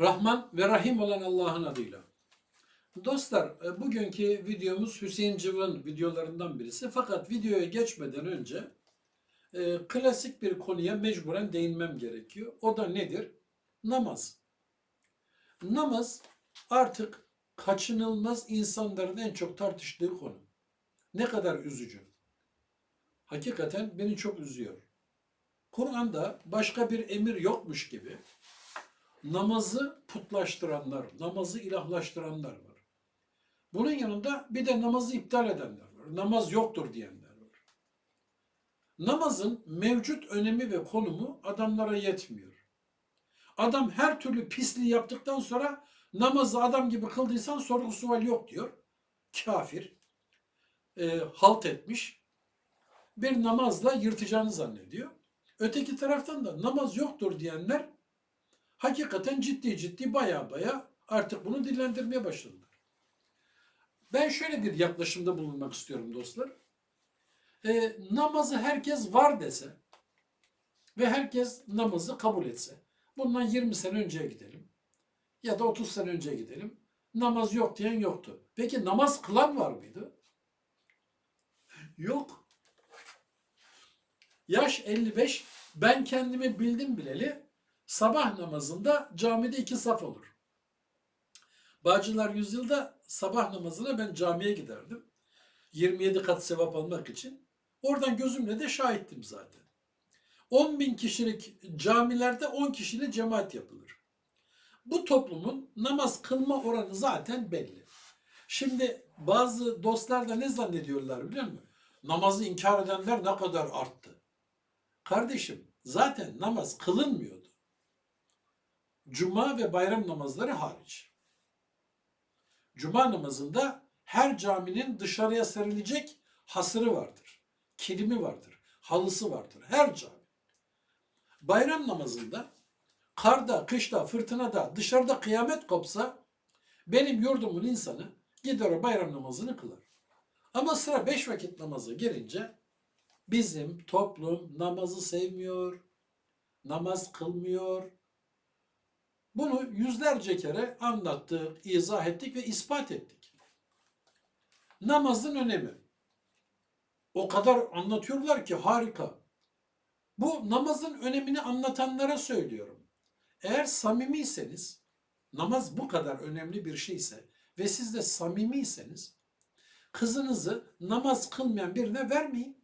Rahman ve Rahim olan Allah'ın adıyla. Dostlar, e, bugünkü videomuz Hüseyin Cıvın videolarından birisi. Fakat videoya geçmeden önce e, klasik bir konuya mecburen değinmem gerekiyor. O da nedir? Namaz. Namaz artık kaçınılmaz insanların en çok tartıştığı konu. Ne kadar üzücü. Hakikaten beni çok üzüyor. Kur'an'da başka bir emir yokmuş gibi namazı putlaştıranlar, namazı ilahlaştıranlar var. Bunun yanında bir de namazı iptal edenler var. Namaz yoktur diyenler var. Namazın mevcut önemi ve konumu adamlara yetmiyor. Adam her türlü pisliği yaptıktan sonra namazı adam gibi kıldıysan sorgu sual yok diyor. Kafir. E, halt etmiş. Bir namazla yırtacağını zannediyor. Öteki taraftan da namaz yoktur diyenler hakikaten ciddi ciddi baya baya artık bunu dillendirmeye başladılar. Ben şöyle bir yaklaşımda bulunmak istiyorum dostlar. E, namazı herkes var dese ve herkes namazı kabul etse. Bundan 20 sene önceye gidelim. Ya da 30 sene önce gidelim. Namaz yok diyen yoktu. Peki namaz kılan var mıydı? Yok. Yaş 55. Ben kendimi bildim bileli sabah namazında camide iki saf olur. Bağcılar yüzyılda sabah namazına ben camiye giderdim. 27 kat sevap almak için. Oradan gözümle de şahittim zaten. 10 bin kişilik camilerde 10 kişiyle cemaat yapılır. Bu toplumun namaz kılma oranı zaten belli. Şimdi bazı dostlar da ne zannediyorlar biliyor musun? Namazı inkar edenler ne kadar arttı. Kardeşim zaten namaz kılınmıyordu. Cuma ve bayram namazları hariç. Cuma namazında her caminin dışarıya serilecek hasırı vardır. Kilimi vardır. Halısı vardır. Her cami. Bayram namazında karda, kışta, fırtınada, dışarıda kıyamet kopsa benim yurdumun insanı gider o bayram namazını kılar. Ama sıra beş vakit namazı gelince bizim toplum namazı sevmiyor, namaz kılmıyor. Bunu yüzlerce kere anlattık, izah ettik ve ispat ettik. Namazın önemi. O kadar anlatıyorlar ki harika. Bu namazın önemini anlatanlara söylüyorum. Eğer samimiyseniz, namaz bu kadar önemli bir şeyse ve siz de samimiyseniz, kızınızı namaz kılmayan birine vermeyin.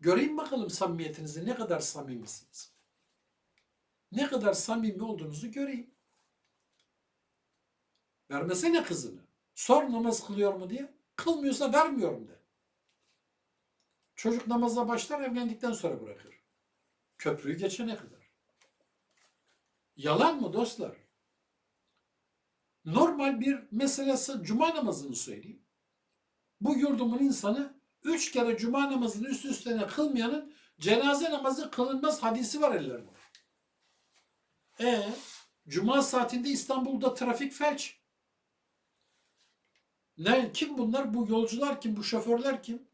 Göreyim bakalım samimiyetinizi, ne kadar samimisiniz. Ne kadar samimi olduğunuzu göreyim. Vermesene kızını. Sor namaz kılıyor mu diye. Kılmıyorsa vermiyorum de. Çocuk namaza başlar evlendikten sonra bırakır. Köprüyü geçene kadar. Yalan mı dostlar? Normal bir meselesi cuma namazını söyleyeyim. Bu yurdumun insanı üç kere cuma namazını üst üste kılmayanın cenaze namazı kılınmaz hadisi var ellerinde. E cuma saatinde İstanbul'da trafik felç. Ne kim bunlar? Bu yolcular kim? Bu şoförler kim?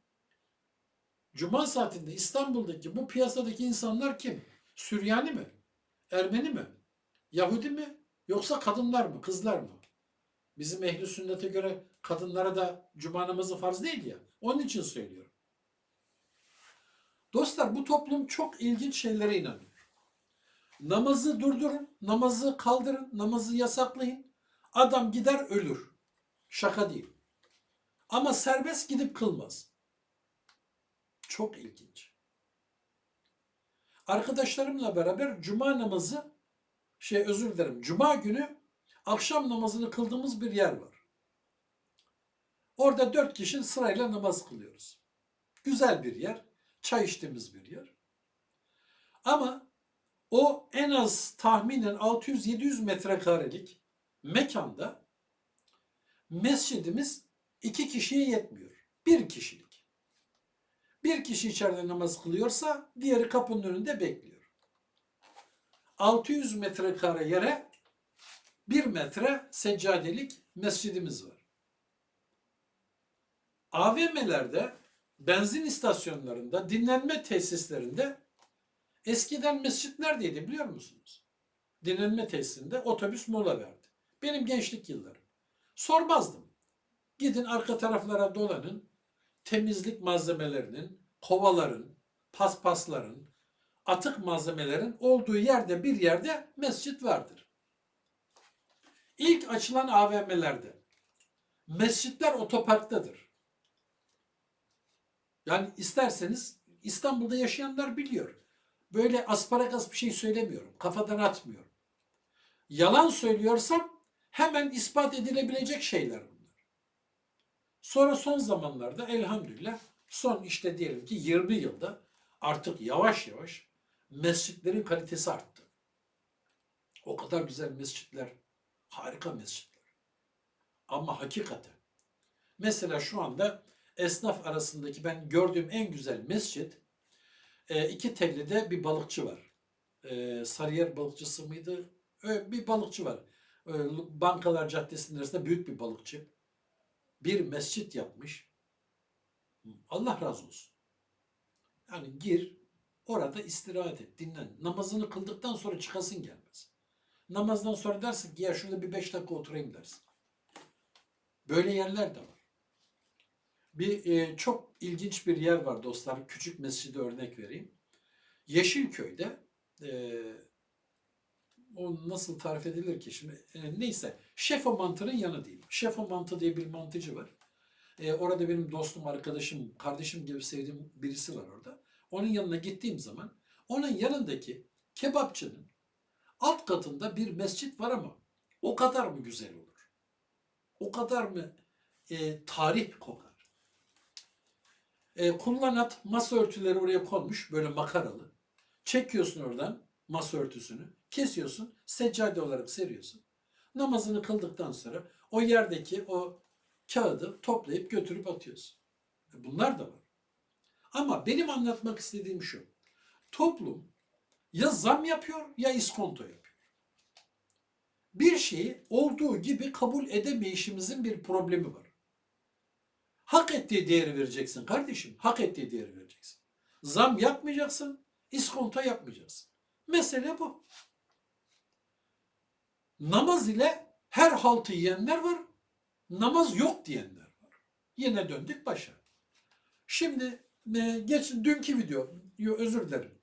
Cuma saatinde İstanbul'daki bu piyasadaki insanlar kim? Süryani mi? Ermeni mi? Yahudi mi? Yoksa kadınlar mı? Kızlar mı? Bizim ehli sünnete göre kadınlara da cuma namazı farz değil ya. Onun için söylüyorum. Dostlar bu toplum çok ilginç şeylere inanıyor. Namazı durdurun, namazı kaldırın, namazı yasaklayın. Adam gider ölür. Şaka değil. Ama serbest gidip kılmaz. Çok ilginç. Arkadaşlarımla beraber cuma namazı şey özür dilerim. Cuma günü akşam namazını kıldığımız bir yer var. Orada dört kişi sırayla namaz kılıyoruz. Güzel bir yer. Çay içtiğimiz bir yer. Ama o en az tahminen 600-700 metrekarelik mekanda mescidimiz iki kişiye yetmiyor. Bir kişilik. Bir kişi içeride namaz kılıyorsa diğeri kapının önünde bekliyor. 600 metrekare yere 1 metre seccadelik mescidimiz var. AVM'lerde, benzin istasyonlarında, dinlenme tesislerinde eskiden mescit neredeydi biliyor musunuz? dinlenme tesisinde otobüs mola verdi. Benim gençlik yıllarım. Sormazdım. Gidin arka taraflara dolanın. Temizlik malzemelerinin, kovaların, paspasların, atık malzemelerin olduğu yerde bir yerde mescit vardır. İlk açılan AVM'lerde mescitler otoparktadır. Yani isterseniz İstanbul'da yaşayanlar biliyor. Böyle asparagas bir şey söylemiyorum. Kafadan atmıyorum. Yalan söylüyorsam hemen ispat edilebilecek şeyler bunlar. Sonra son zamanlarda elhamdülillah son işte diyelim ki 20 yılda artık yavaş yavaş mescitlerin kalitesi arttı. O kadar güzel mescitler, harika mescitler. Ama hakikaten mesela şu anda esnaf arasındaki ben gördüğüm en güzel mescit e, iki tellide bir balıkçı var. E, Sarıyer balıkçısı mıydı? Öyle bir balıkçı var. E, Bankalar Caddesi'nin arasında büyük bir balıkçı. Bir mescit yapmış. Allah razı olsun. Yani gir, orada istirahat et, dinlen. Namazını kıldıktan sonra çıkasın gelmez. Namazdan sonra dersin ki ya şurada bir beş dakika oturayım dersin. Böyle yerler de var. Bir e, çok ilginç bir yer var dostlar. Küçük mescide örnek vereyim. Yeşilköy'de e, o nasıl tarif edilir ki şimdi e, neyse Şefo mantının yanı diyeyim. Şefo mantı diye bir mantıcı var. E, orada benim dostum, arkadaşım, kardeşim gibi sevdiğim birisi var orada. Onun yanına gittiğim zaman onun yanındaki kebapçının alt katında bir mescit var ama o kadar mı güzel olur? O kadar mı e, tarih kokar? E, kullanat masa örtüleri oraya konmuş böyle makaralı. Çekiyorsun oradan masa örtüsünü, kesiyorsun, seccade olarak seriyorsun. Namazını kıldıktan sonra o yerdeki o kağıdı toplayıp götürüp atıyorsun. E, Bunlar da var. Ama benim anlatmak istediğim şu. Toplum ya zam yapıyor ya iskonto yapıyor. Bir şeyi olduğu gibi kabul edemeyişimizin bir problemi var. Hak ettiği değeri vereceksin kardeşim. Hak ettiği değeri vereceksin. Zam yapmayacaksın, iskonto yapmayacaksın. Mesele bu. Namaz ile her haltı yiyenler var, namaz yok diyenler var. Yine döndük başa. Şimdi e, geçin dünkü video, özür dilerim.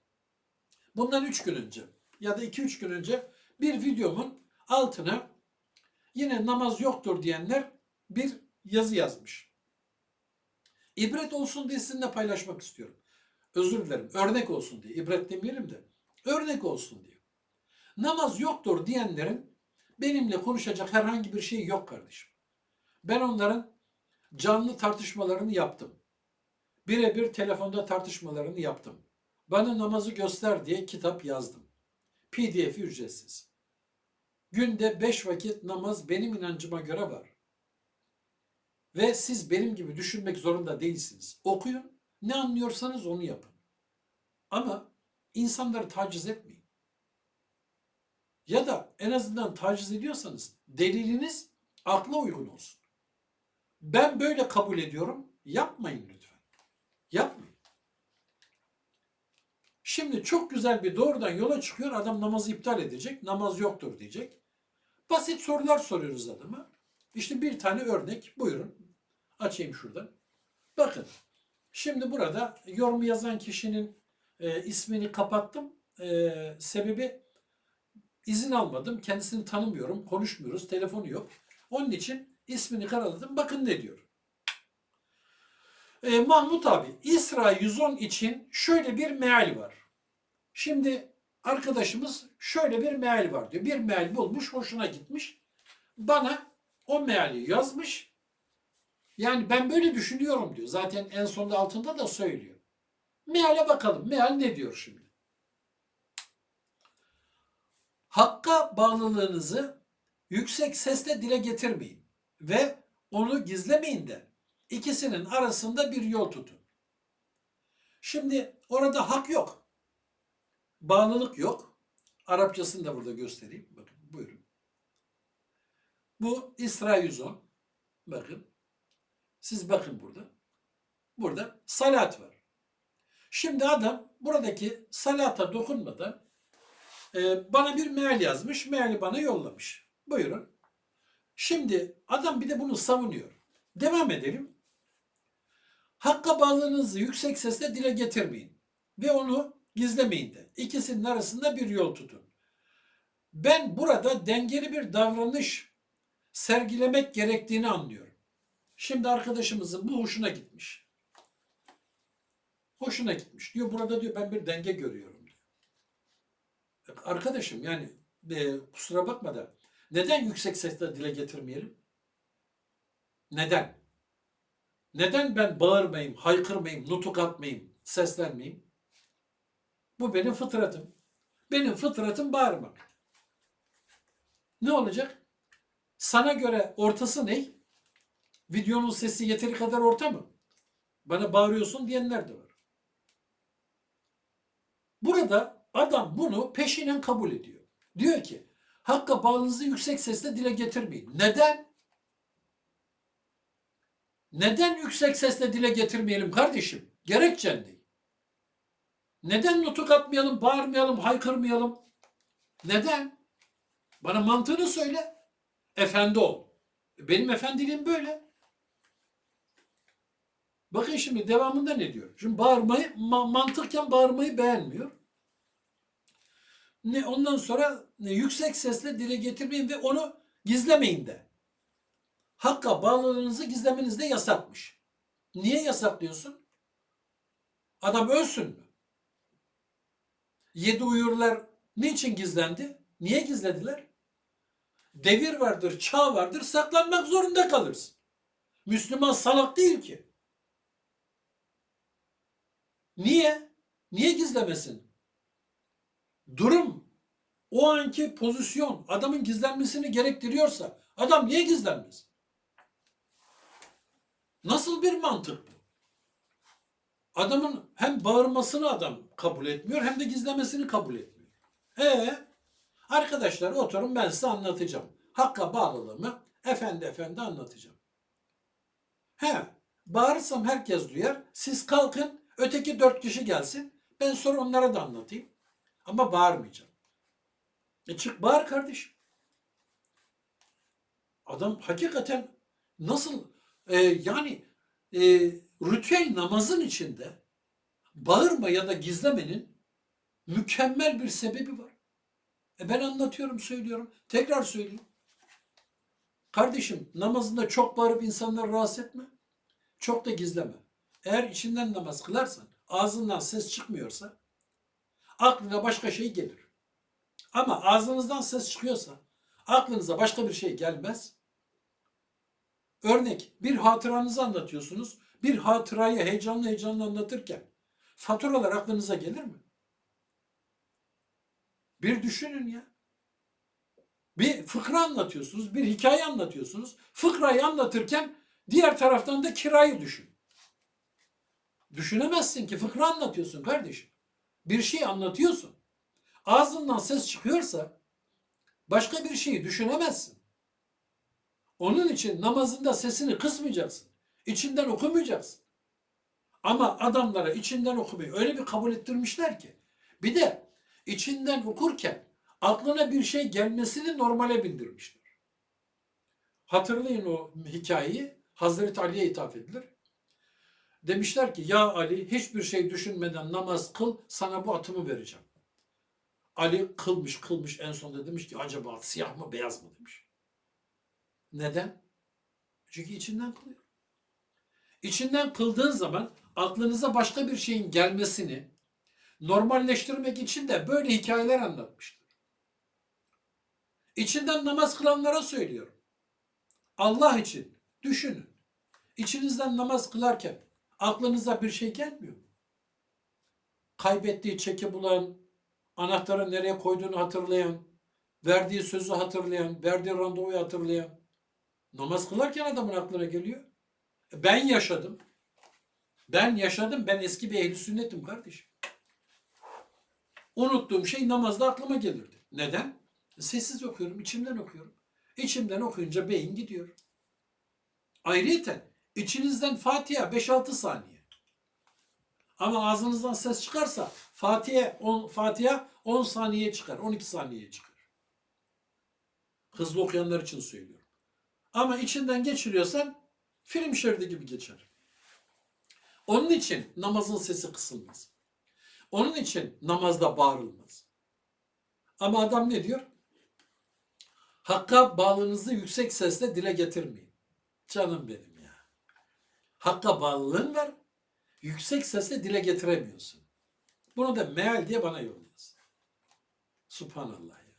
Bundan 3 gün önce ya da 2-3 gün önce bir videomun altına yine namaz yoktur diyenler bir yazı yazmış. İbret olsun diye sizinle paylaşmak istiyorum. Özür dilerim. Örnek olsun diye. İbret demeyelim de. Örnek olsun diye. Namaz yoktur diyenlerin benimle konuşacak herhangi bir şey yok kardeşim. Ben onların canlı tartışmalarını yaptım. Birebir telefonda tartışmalarını yaptım. Bana namazı göster diye kitap yazdım. PDF ücretsiz. Günde beş vakit namaz benim inancıma göre var. Ve siz benim gibi düşünmek zorunda değilsiniz. Okuyun, ne anlıyorsanız onu yapın. Ama insanları taciz etmeyin. Ya da en azından taciz ediyorsanız deliliniz akla uygun olsun. Ben böyle kabul ediyorum. Yapmayın lütfen. Yapmayın. Şimdi çok güzel bir doğrudan yola çıkıyor. Adam namazı iptal edecek. Namaz yoktur diyecek. Basit sorular soruyoruz adama. İşte bir tane örnek. Buyurun. Açayım şuradan. Bakın. Şimdi burada yorum yazan kişinin e, ismini kapattım. E, sebebi izin almadım. Kendisini tanımıyorum. Konuşmuyoruz. Telefonu yok. Onun için ismini karaladım. Bakın ne diyor. E, Mahmut abi, İsra 110 için şöyle bir meal var. Şimdi arkadaşımız şöyle bir meal var diyor. Bir meal bulmuş, hoşuna gitmiş. Bana o meali yazmış. Yani ben böyle düşünüyorum diyor. Zaten en sonunda altında da söylüyor. Meale bakalım. Meal ne diyor şimdi? Hakka bağlılığınızı yüksek sesle dile getirmeyin ve onu gizlemeyin de ikisinin arasında bir yol tutun. Şimdi orada hak yok. Bağlılık yok. Arapçasını da burada göstereyim. Bakın buyurun. Bu İsra 110. Bakın. Siz bakın burada. Burada salat var. Şimdi adam buradaki salata dokunmadan Ee, bana bir mail yazmış. Maili bana yollamış. Buyurun. Şimdi adam bir de bunu savunuyor. Devam edelim. Hakka bağlılığınızı yüksek sesle dile getirmeyin. Ve onu gizlemeyin de. İkisinin arasında bir yol tutun. Ben burada dengeli bir davranış sergilemek gerektiğini anlıyorum. Şimdi arkadaşımızın bu hoşuna gitmiş. Hoşuna gitmiş. Diyor burada diyor ben bir denge görüyorum diyor. Arkadaşım yani e, kusura bakma da neden yüksek sesle dile getirmeyelim? Neden? Neden ben bağırmayayım, haykırmayayım, nutuk atmayayım, seslenmeyeyim? Bu benim fıtratım. Benim fıtratım bağırmak. Ne olacak? Sana göre ortası ne? Videonun sesi yeteri kadar orta mı? Bana bağırıyorsun diyenler de var. Burada adam bunu peşinen kabul ediyor. Diyor ki hakka bağlılığınızı yüksek sesle dile getirmeyin. Neden? Neden yüksek sesle dile getirmeyelim kardeşim? Gerekçen ne? Neden nutuk atmayalım, bağırmayalım, haykırmayalım? Neden? Bana mantığını söyle. Efendi ol. Benim efendiliğim böyle. Bakın şimdi devamında ne diyor? Şimdi bağırmayı, ma- mantıken bağırmayı beğenmiyor. Ne, ondan sonra ne, yüksek sesle dile getirmeyin ve onu gizlemeyin de. Hakka bağlılığınızı gizlemeniz de yasakmış. Niye yasaklıyorsun? Adam ölsün mü? Yedi uyurlar niçin gizlendi? Niye gizlediler? Devir vardır, çağ vardır, saklanmak zorunda kalırsın. Müslüman salak değil ki. Niye? Niye gizlemesin? Durum, o anki pozisyon adamın gizlenmesini gerektiriyorsa adam niye gizlenmez? Nasıl bir mantık bu? Adamın hem bağırmasını adam kabul etmiyor hem de gizlemesini kabul etmiyor. E arkadaşlar oturun ben size anlatacağım. Hakka bağlılığımı efendi efendi anlatacağım. He bağırırsam herkes duyar. Siz kalkın öteki dört kişi gelsin. Ben sonra onlara da anlatayım. Ama bağırmayacağım. E çık bağır kardeşim. Adam hakikaten nasıl e, yani e, ritüel namazın içinde bağırma ya da gizlemenin mükemmel bir sebebi var. E ben anlatıyorum, söylüyorum. Tekrar söyleyeyim. Kardeşim namazında çok bağırıp insanları rahatsız etme. Çok da gizleme. Eğer içinden namaz kılarsan, ağzından ses çıkmıyorsa aklına başka şey gelir. Ama ağzınızdan ses çıkıyorsa aklınıza başka bir şey gelmez. Örnek bir hatıranızı anlatıyorsunuz. Bir hatırayı heyecanlı heyecanlı anlatırken faturalar aklınıza gelir mi? Bir düşünün ya. Bir fıkra anlatıyorsunuz, bir hikaye anlatıyorsunuz. Fıkrayı anlatırken diğer taraftan da kirayı düşün. Düşünemezsin ki fıkra anlatıyorsun kardeşim. Bir şey anlatıyorsun. Ağzından ses çıkıyorsa başka bir şeyi düşünemezsin. Onun için namazında sesini kısmayacaksın. İçinden okumayacaksın. Ama adamlara içinden okumayı öyle bir kabul ettirmişler ki. Bir de içinden okurken aklına bir şey gelmesini normale bindirmişler. Hatırlayın o hikayeyi. Hazreti Ali'ye ithaf edilir. Demişler ki ya Ali hiçbir şey düşünmeden namaz kıl sana bu atımı vereceğim. Ali kılmış kılmış en sonunda demiş ki acaba at siyah mı beyaz mı demiş. Neden? Çünkü içinden kılıyor. İçinden kıldığın zaman aklınıza başka bir şeyin gelmesini normalleştirmek için de böyle hikayeler anlatmıştır. İçinden namaz kılanlara söylüyorum. Allah için düşünün. İçinizden namaz kılarken aklınıza bir şey gelmiyor mu? Kaybettiği çeki bulan, anahtarı nereye koyduğunu hatırlayan, verdiği sözü hatırlayan, verdiği randevuyu hatırlayan. Namaz kılarken adamın aklına geliyor. E, Ben yaşadım. Ben yaşadım. Ben eski bir ehli sünnetim kardeşim. Unuttuğum şey namazda aklıma gelirdi. Neden? Sessiz okuyorum, içimden okuyorum. İçimden okuyunca beyin gidiyor. Ayrıyeten içinizden Fatiha 5-6 saniye. Ama ağzınızdan ses çıkarsa Fatiha 10 Fatiha 10 saniye çıkar, 12 saniye çıkar. Hızlı okuyanlar için söylüyorum. Ama içinden geçiriyorsan film şeridi gibi geçer. Onun için namazın sesi kısılmaz. Onun için namazda bağırılmaz. Ama adam ne diyor? Hakka bağlılığınızı yüksek sesle dile getirmeyin. Canım benim ya. Hakka bağlılığın var. Yüksek sesle dile getiremiyorsun. Bunu da meal diye bana yolluyorsun. Subhanallah ya.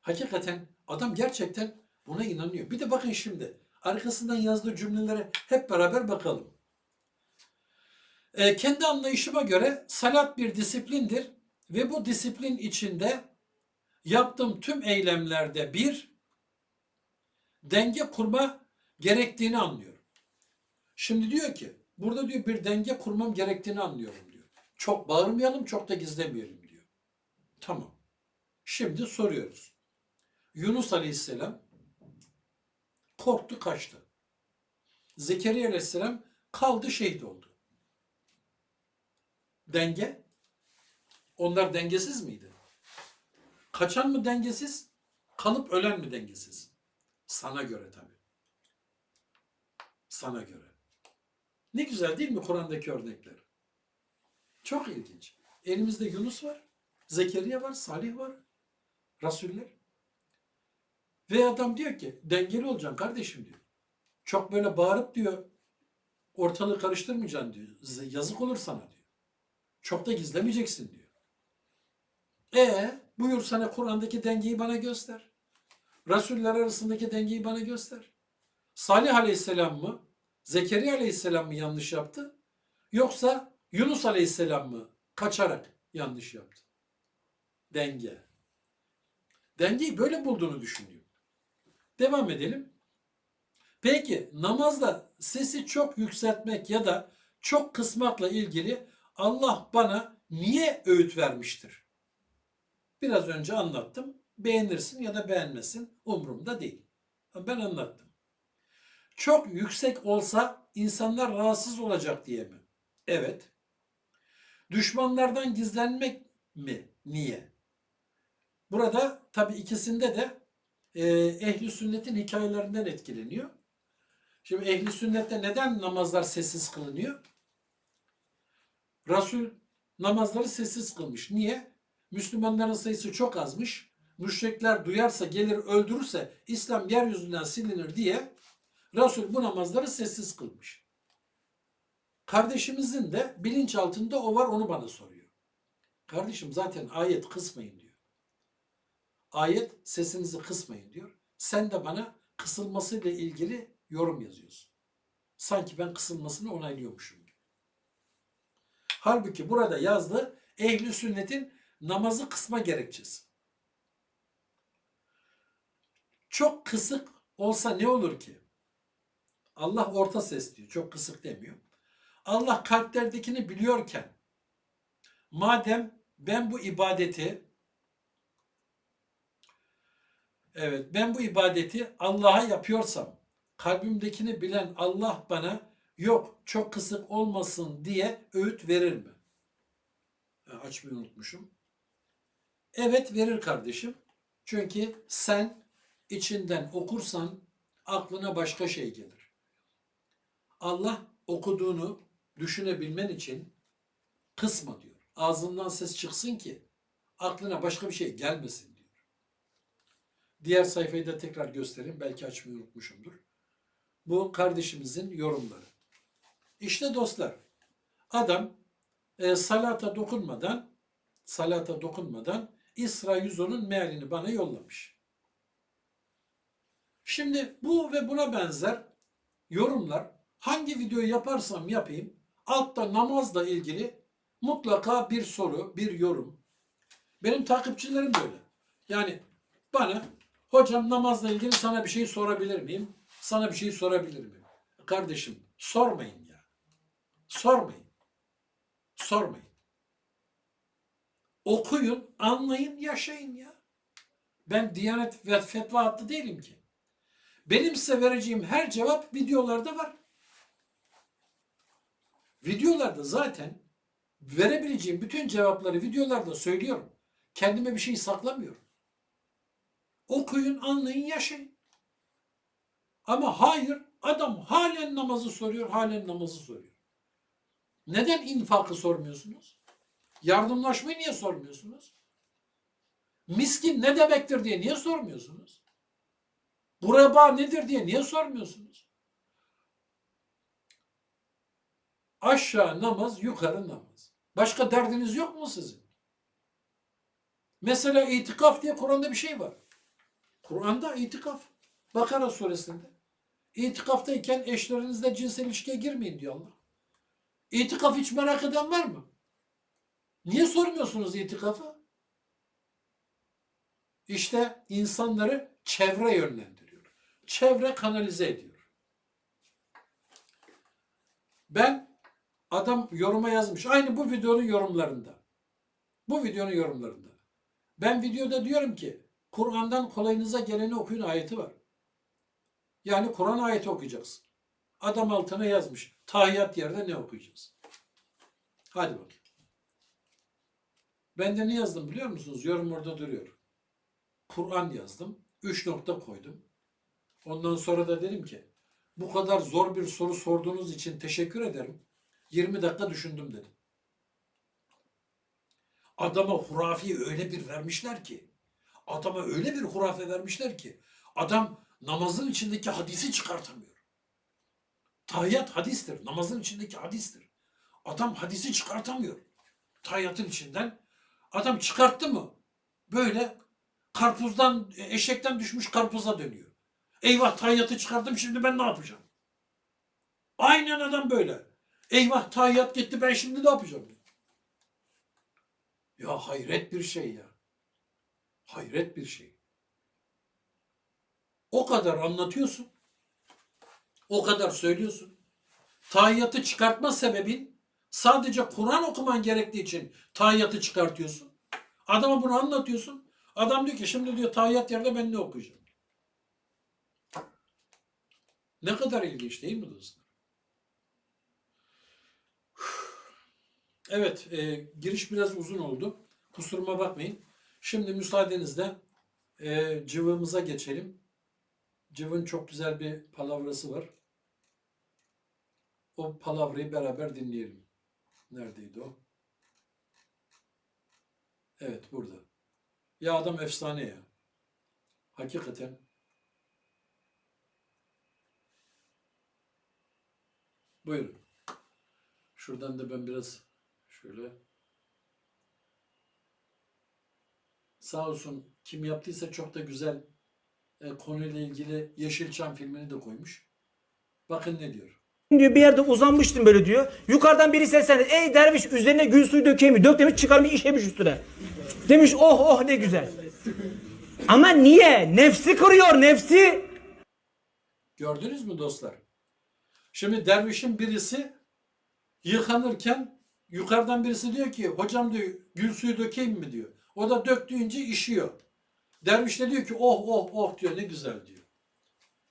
Hakikaten adam gerçekten buna inanıyor. Bir de bakın şimdi arkasından yazdığı cümlelere hep beraber bakalım. E, kendi anlayışıma göre salat bir disiplindir ve bu disiplin içinde yaptığım tüm eylemlerde bir denge kurma gerektiğini anlıyorum. Şimdi diyor ki burada diyor bir denge kurmam gerektiğini anlıyorum diyor. Çok bağırmayalım, çok da gizlemeyelim diyor. Tamam. Şimdi soruyoruz. Yunus Aleyhisselam korktu kaçtı. Zekeriya Aleyhisselam kaldı şehit oldu. Denge? Onlar dengesiz miydi? Kaçan mı dengesiz? Kalıp ölen mi dengesiz? Sana göre tabii. Sana göre. Ne güzel değil mi Kur'an'daki örnekler? Çok ilginç. Elimizde Yunus var, Zekeriya var, Salih var, Rasuller. Ve adam diyor ki dengeli olacaksın kardeşim diyor. Çok böyle bağırıp diyor ortalığı karıştırmayacaksın diyor. Yazık olur sana diyor. Çok da gizlemeyeceksin diyor. E buyur sana Kur'an'daki dengeyi bana göster. Rasuller arasındaki dengeyi bana göster. Salih Aleyhisselam mı? Zekeriya Aleyhisselam mı yanlış yaptı? Yoksa Yunus Aleyhisselam mı kaçarak yanlış yaptı? Denge. Dengeyi böyle bulduğunu düşünüyor. Devam edelim. Peki namazda sesi çok yükseltmek ya da çok kısmakla ilgili Allah bana niye öğüt vermiştir? Biraz önce anlattım. Beğenirsin ya da beğenmesin umurumda değil. Ben anlattım. Çok yüksek olsa insanlar rahatsız olacak diye mi? Evet. Düşmanlardan gizlenmek mi? Niye? Burada tabii ikisinde de e, ehli sünnetin hikayelerinden etkileniyor. Şimdi ehli sünnette neden namazlar sessiz kılınıyor? Resul namazları sessiz kılmış. Niye? Müslümanların sayısı çok azmış. Müşrikler duyarsa gelir öldürürse İslam yeryüzünden silinir diye Resul bu namazları sessiz kılmış. Kardeşimizin de bilinç altında o var onu bana soruyor. Kardeşim zaten ayet kısmayın diyor. Ayet sesinizi kısmayın diyor. Sen de bana kısılmasıyla ilgili yorum yazıyorsun. Sanki ben kısılmasını onaylıyormuşum. Halbuki burada yazdı ehli sünnetin namazı kısma gerekçesi. Çok kısık olsa ne olur ki? Allah orta ses diyor. Çok kısık demiyor. Allah kalplerdekini biliyorken madem ben bu ibadeti evet ben bu ibadeti Allah'a yapıyorsam kalbimdekini bilen Allah bana yok çok kısık olmasın diye öğüt verir mi? Ha, açmayı unutmuşum. Evet verir kardeşim. Çünkü sen içinden okursan aklına başka şey gelir. Allah okuduğunu düşünebilmen için kısma diyor. Ağzından ses çıksın ki aklına başka bir şey gelmesin diyor. Diğer sayfayı da tekrar göstereyim. Belki açmayı unutmuşumdur. Bu kardeşimizin yorumları. İşte dostlar adam e, salata dokunmadan salata dokunmadan İsra 110'un mealini bana yollamış. Şimdi bu ve buna benzer yorumlar hangi videoyu yaparsam yapayım altta namazla ilgili mutlaka bir soru, bir yorum. Benim takipçilerim böyle. Yani bana hocam namazla ilgili sana bir şey sorabilir miyim? Sana bir şey sorabilir miyim? Kardeşim sormayın. Sormayın. Sormayın. Okuyun, anlayın, yaşayın ya. Ben Diyanet ve Fetva hattı değilim ki. Benim size vereceğim her cevap videolarda var. Videolarda zaten verebileceğim bütün cevapları videolarda söylüyorum. Kendime bir şey saklamıyorum. Okuyun, anlayın, yaşayın. Ama hayır, adam halen namazı soruyor, halen namazı soruyor. Neden infakı sormuyorsunuz? Yardımlaşmayı niye sormuyorsunuz? Miskin ne demektir diye niye sormuyorsunuz? Kureba nedir diye niye sormuyorsunuz? Aşağı namaz, yukarı namaz. Başka derdiniz yok mu sizin? Mesela itikaf diye Kur'an'da bir şey var. Kur'an'da itikaf. Bakara suresinde. İtikaftayken eşlerinizle cinsel ilişkiye girmeyin diyor Allah. İtikaf hiç merak eden var mı? Niye sormuyorsunuz itikafı? İşte insanları çevre yönlendiriyor. Çevre kanalize ediyor. Ben adam yoruma yazmış. Aynı bu videonun yorumlarında. Bu videonun yorumlarında. Ben videoda diyorum ki Kur'an'dan kolayınıza geleni okuyun ayeti var. Yani Kur'an ayeti okuyacaksın. Adam altına yazmış. Tahiyyat yerde ne okuyacağız? Hadi bakayım. Ben de ne yazdım biliyor musunuz? Yorum orada duruyor. Kur'an yazdım. Üç nokta koydum. Ondan sonra da dedim ki bu kadar zor bir soru sorduğunuz için teşekkür ederim. 20 dakika düşündüm dedim. Adama hurafi öyle bir vermişler ki adama öyle bir hurafe vermişler ki adam namazın içindeki hadisi çıkartamıyor. Tahiyyat hadistir. Namazın içindeki hadistir. Adam hadisi çıkartamıyor. Tahiyyatın içinden. Adam çıkarttı mı? Böyle karpuzdan, eşekten düşmüş karpuza dönüyor. Eyvah tahiyyatı çıkardım şimdi ben ne yapacağım? Aynen adam böyle. Eyvah tahiyyat gitti ben şimdi ne yapacağım? Ya hayret bir şey ya. Hayret bir şey. O kadar anlatıyorsun. O kadar söylüyorsun. Tahiyyatı çıkartma sebebin sadece Kur'an okuman gerektiği için tahiyyatı çıkartıyorsun. Adama bunu anlatıyorsun. Adam diyor ki şimdi diyor tahiyyat yerde ben ne okuyacağım? Ne kadar ilginç değil mi dostlar? Evet, e, giriş biraz uzun oldu. Kusuruma bakmayın. Şimdi müsaadenizle e, cıvığımıza geçelim. Cıvın çok güzel bir palavrası var. O palavrayı beraber dinleyelim. Neredeydi o? Evet, burada. Ya adam efsane ya. Hakikaten. Buyurun. Şuradan da ben biraz şöyle sağ olsun kim yaptıysa çok da güzel e, konuyla ilgili Yeşilçam filmini de koymuş. Bakın ne diyor. Diyor bir yerde uzanmıştım böyle diyor. Yukarıdan biri seslendi. Ey derviş üzerine gül suyu dökeyim mi? Dök demiş çıkarmış işemiş üstüne. Demiş oh oh ne güzel. Ama niye? Nefsi kırıyor nefsi. Gördünüz mü dostlar? Şimdi dervişin birisi yıkanırken yukarıdan birisi diyor ki hocam diyor gül suyu dökeyim mi diyor. O da dök deyince işiyor. Derviş de diyor ki oh oh oh diyor ne güzel diyor.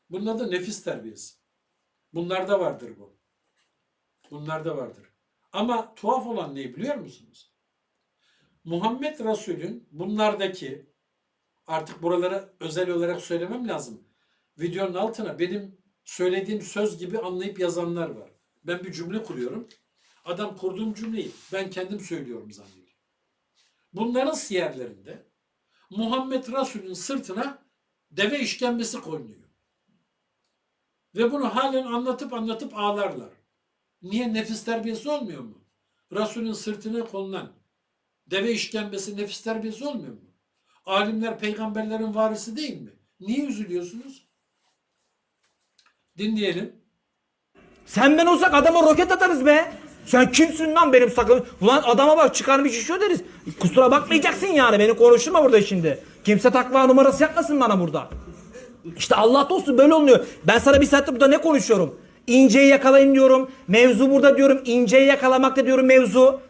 Bunun adı nefis terbiyesi. Bunlarda vardır bu. Bunlarda vardır. Ama tuhaf olan ne biliyor musunuz? Muhammed Resul'ün bunlardaki artık buraları özel olarak söylemem lazım. Videonun altına benim söylediğim söz gibi anlayıp yazanlar var. Ben bir cümle kuruyorum. Adam kurduğum cümleyi ben kendim söylüyorum zannediyor. Bunların siyerlerinde Muhammed Resul'ün sırtına deve işkembesi koyuluyor. Ve bunu halen anlatıp anlatıp ağlarlar. Niye nefis terbiyesi olmuyor mu? Resul'ün sırtına konulan deve işkembesi nefis terbiyesi olmuyor mu? Alimler peygamberlerin varisi değil mi? Niye üzülüyorsunuz? Dinleyelim. Sen ben olsak adama roket atarız be. Sen kimsin lan benim sakın? Ulan adama bak çıkarmış işiyor deriz. Kusura bakmayacaksın yani beni konuşturma burada şimdi. Kimse takva numarası yapmasın bana burada. İşte Allah dostum böyle olmuyor. Ben sana bir saattir burada ne konuşuyorum? İnceyi yakalayın diyorum. Mevzu burada diyorum. İnceyi yakalamakta diyorum mevzu.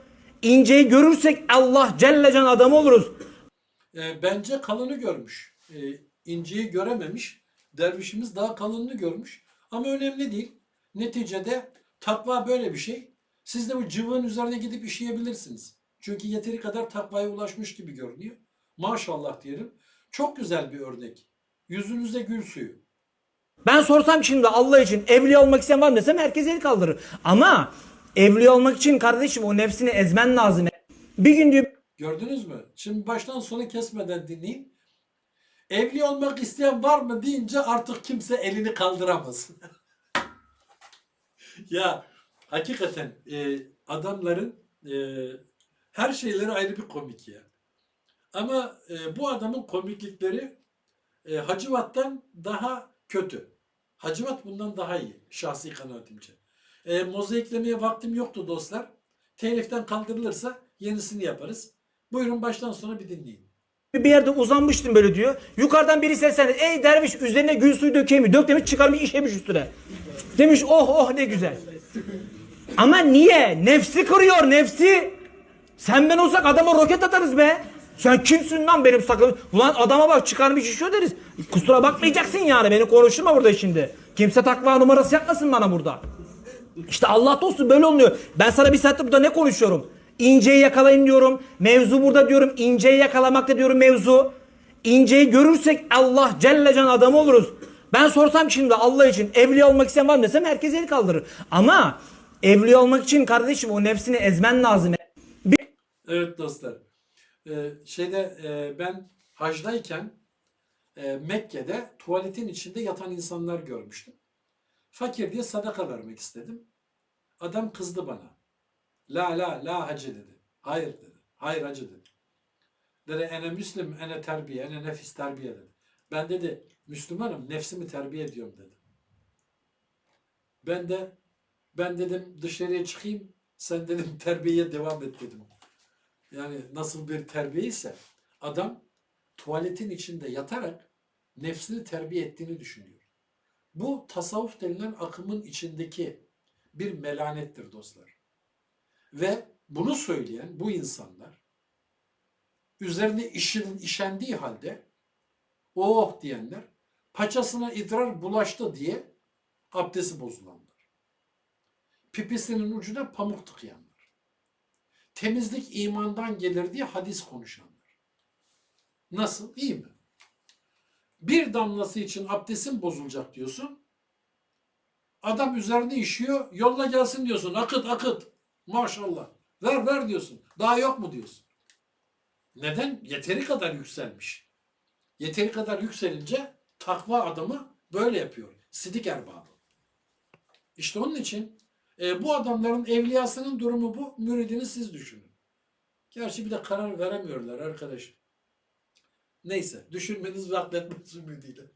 İnceyi görürsek Allah Celle Can adamı oluruz. E, bence kalını görmüş. E, inciyi görememiş. Dervişimiz daha kalınını görmüş. Ama önemli değil. Neticede takva böyle bir şey. Siz de bu cıvığın üzerine gidip işeyebilirsiniz. Çünkü yeteri kadar takvaya ulaşmış gibi görünüyor. Maşallah diyelim. Çok güzel bir örnek. Yüzünüzde gül suyu. Ben sorsam şimdi Allah için evli olmak isteyen var mı desem herkes el kaldırır. Ama evli olmak için kardeşim o nefsini ezmen lazım. Bir gün diyor Gördünüz mü? Şimdi baştan sona kesmeden dinleyin. Evli olmak isteyen var mı deyince artık kimse elini kaldıramaz. ya hakikaten e, adamların e, her şeyleri ayrı bir komik ya. Ama e, bu adamın komiklikleri e, Hacivat'tan daha kötü. Hacivat bundan daha iyi şahsi kanaatimce. E, mozaiklemeye vaktim yoktu dostlar. Teliften kaldırılırsa yenisini yaparız. Buyurun baştan sona bir dinleyin. bir yerde uzanmıştım böyle diyor. Yukarıdan biri seslendi. Ey derviş üzerine gül suyu dökeyim mi? Dök demiş çıkarmış işemiş üstüne. Demiş oh oh ne güzel. Ama niye? Nefsi kırıyor nefsi. Sen ben olsak adama roket atarız be. Sen kimsin lan benim sakın? Ulan adama bak çıkarmış işiyor deriz. Kusura bakmayacaksın yani beni konuşturma burada şimdi. Kimse takva numarası yapmasın bana burada. İşte Allah dostum böyle oluyor. Ben sana bir saattir burada ne konuşuyorum? İnceyi yakalayın diyorum. Mevzu burada diyorum. İnceyi yakalamakta diyorum mevzu. İnceyi görürsek Allah Celle Can adamı oluruz. Ben sorsam şimdi Allah için evli olmak isteyen var mı desem herkes el kaldırır. Ama evli olmak için kardeşim o nefsini ezmen lazım. Evet dostlar. Ee, şeyde e, ben hacdayken e, Mekke'de tuvaletin içinde yatan insanlar görmüştüm. Fakir diye sadaka vermek istedim. Adam kızdı bana. La la la hacı dedi. Hayır dedi. Hayır hacı dedi. Dedi ene müslim ene terbiye ene nefis terbiye dedi. Ben dedi Müslümanım nefsimi terbiye ediyorum dedi. Ben de ben dedim dışarıya çıkayım sen dedim terbiyeye devam et dedim. Yani nasıl bir terbiye ise adam tuvaletin içinde yatarak nefsini terbiye ettiğini düşünüyor. Bu tasavvuf denilen akımın içindeki bir melanettir dostlar. Ve bunu söyleyen bu insanlar üzerine işin, işendiği halde oh diyenler paçasına idrar bulaştı diye abdesti bozulanlar. Pipisinin ucuna pamuk tıkayanlar temizlik imandan gelir diye hadis konuşanlar. Nasıl? İyi mi? Bir damlası için abdestin bozulacak diyorsun. Adam üzerine işiyor. Yolla gelsin diyorsun. Akıt akıt. Maşallah. Ver ver diyorsun. Daha yok mu diyorsun. Neden? Yeteri kadar yükselmiş. Yeteri kadar yükselince takva adamı böyle yapıyor. Sidik erbabı. İşte onun için e, bu adamların evliyasının durumu bu. Müridini siz düşünün. Gerçi bir de karar veremiyorlar arkadaş. Neyse düşünmeniz ve akletmeniz ümidiyle.